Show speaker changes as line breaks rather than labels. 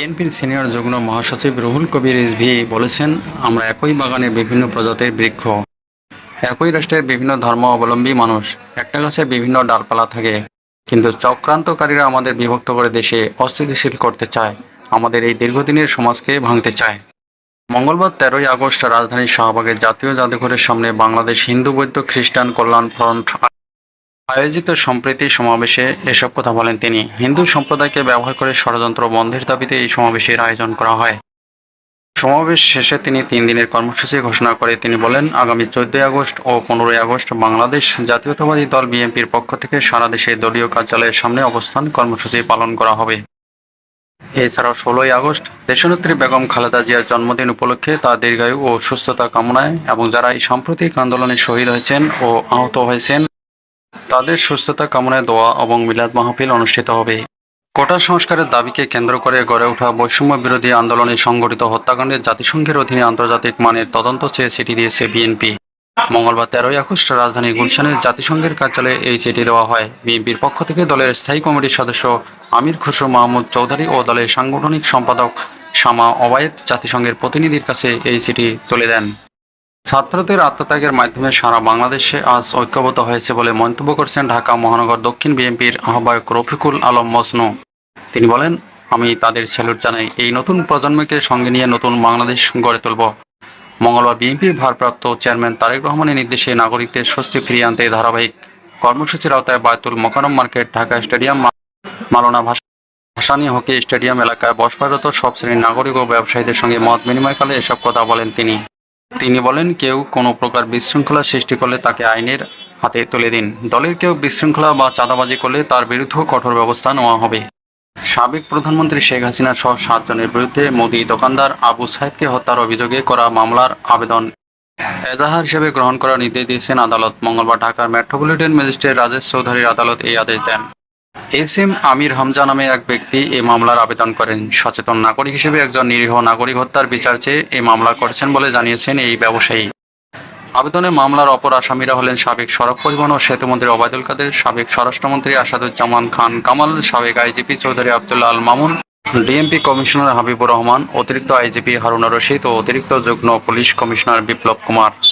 বিএনপির সিনিয়র যুগ্ম মহাসচিব রুহুল কবির ইসভি বলেছেন আমরা একই বাগানের বিভিন্ন প্রজাতির বৃক্ষ একই রাষ্ট্রের বিভিন্ন ধর্ম অবলম্বী মানুষ একটা গাছে বিভিন্ন ডালপালা থাকে কিন্তু চক্রান্তকারীরা আমাদের বিভক্ত করে দেশে অস্থিতিশীল করতে চায় আমাদের এই দীর্ঘদিনের সমাজকে ভাঙতে চায় মঙ্গলবার তেরোই আগস্ট রাজধানীর শাহবাগের জাতীয় জাদুঘরের সামনে বাংলাদেশ হিন্দু বৈদ্য খ্রিস্টান কল্যাণ ফ্রন্ট আয়োজিত সম্প্রীতি সমাবেশে এসব কথা বলেন তিনি হিন্দু সম্প্রদায়কে ব্যবহার করে ষড়যন্ত্র বন্ধের দাবিতে এই সমাবেশের আয়োজন করা হয় সমাবেশ শেষে তিনি তিন দিনের কর্মসূচি ঘোষণা করে তিনি বলেন আগামী চোদ্দই আগস্ট ও পনেরোই আগস্ট বাংলাদেশ জাতীয়তাবাদী দল বিএনপির পক্ষ থেকে সারা দেশে দলীয় কার্যালয়ের সামনে অবস্থান কর্মসূচি পালন করা হবে এছাড়াও ষোলোই আগস্ট দেশনেত্রী বেগম খালেদা জিয়ার জন্মদিন উপলক্ষে তার দীর্ঘায়ু ও সুস্থতা কামনায় এবং যারা এই সাম্প্রতিক আন্দোলনে শহীদ হয়েছেন ও আহত হয়েছেন তাদের সুস্থতা কামনায় দোয়া এবং মিলাদ মাহফিল অনুষ্ঠিত হবে কোটা সংস্কারের দাবিকে কেন্দ্র করে গড়ে ওঠা বৈষম্য বিরোধী আন্দোলনে সংগঠিত হত্যাকাণ্ডে জাতিসংঘের অধীনে আন্তর্জাতিক মানের তদন্ত চেয়ে চিঠি দিয়েছে বিএনপি মঙ্গলবার তেরোই আগস্ট রাজধানী গুলশানের জাতিসংঘের কার্যালয়ে এই চিঠি দেওয়া হয় বিএনপির পক্ষ থেকে দলের স্থায়ী কমিটির সদস্য আমির খসরু মাহমুদ চৌধুরী ও দলের সাংগঠনিক সম্পাদক শামা ওবায়েদ জাতিসংঘের প্রতিনিধির কাছে এই চিঠি তুলে দেন ছাত্রদের আত্মত্যাগের মাধ্যমে সারা বাংলাদেশে আজ ঐক্যবদ্ধ হয়েছে বলে মন্তব্য করছেন ঢাকা মহানগর দক্ষিণ বিএনপির আহ্বায়ক রফিকুল আলম মসনু তিনি বলেন আমি তাদের স্যালুট জানাই এই নতুন প্রজন্মকে সঙ্গে নিয়ে নতুন বাংলাদেশ গড়ে তুলব মঙ্গলবার বিএনপির ভারপ্রাপ্ত চেয়ারম্যান তারেক রহমানের নির্দেশে নাগরিকদের স্বস্তি ফিরিয়ে আনতে ধারাবাহিক কর্মসূচির আওতায় বায়তুল মোকারম মার্কেট ঢাকা স্টেডিয়াম মালনা ভাষা হকি স্টেডিয়াম এলাকায় বসবাসরত সব শ্রেণীর নাগরিক ও ব্যবসায়ীদের সঙ্গে মত বিনিময়কালে এসব কথা বলেন তিনি তিনি বলেন কেউ কোনো প্রকার বিশৃঙ্খলা সৃষ্টি করলে তাকে আইনের হাতে তুলে দিন দলের কেউ বিশৃঙ্খলা বা চাঁদাবাজি করলে তার বিরুদ্ধেও কঠোর ব্যবস্থা নেওয়া হবে সাবেক প্রধানমন্ত্রী শেখ হাসিনা সহ সাতজনের বিরুদ্ধে মোদি দোকানদার আবু সাহেদকে হত্যার অভিযোগে করা মামলার আবেদন এজাহার হিসেবে গ্রহণ করার নির্দেশ দিয়েছেন আদালত মঙ্গলবার ঢাকার মেট্রোপলিটন ম্যাজিস্ট্রেট রাজেশ চৌধুরীর আদালত এই আদেশ দেন এস এম আমির হামজা নামে এক ব্যক্তি এ মামলার আবেদন করেন সচেতন নাগরিক হিসেবে একজন নিরীহ নাগরিক হত্যার বিচার চেয়ে এই মামলা করছেন বলে জানিয়েছেন এই ব্যবসায়ী আবেদনে মামলার অপর আসামিরা হলেন সাবেক সড়ক পরিবহন ও সেতুমন্ত্রী ওবায়দুল কাদের সাবেক স্বরাষ্ট্রমন্ত্রী আসাদুজ্জামান খান কামাল সাবেক IGP Chowdhury Abdullah Al Mamun DMP commissioner Habibur Rahman অতিরিক্ত আইজিপি হারুনা রশিদ ও অতিরিক্ত যুগ্ম পুলিশ কমিশনার বিপ্লব কুমার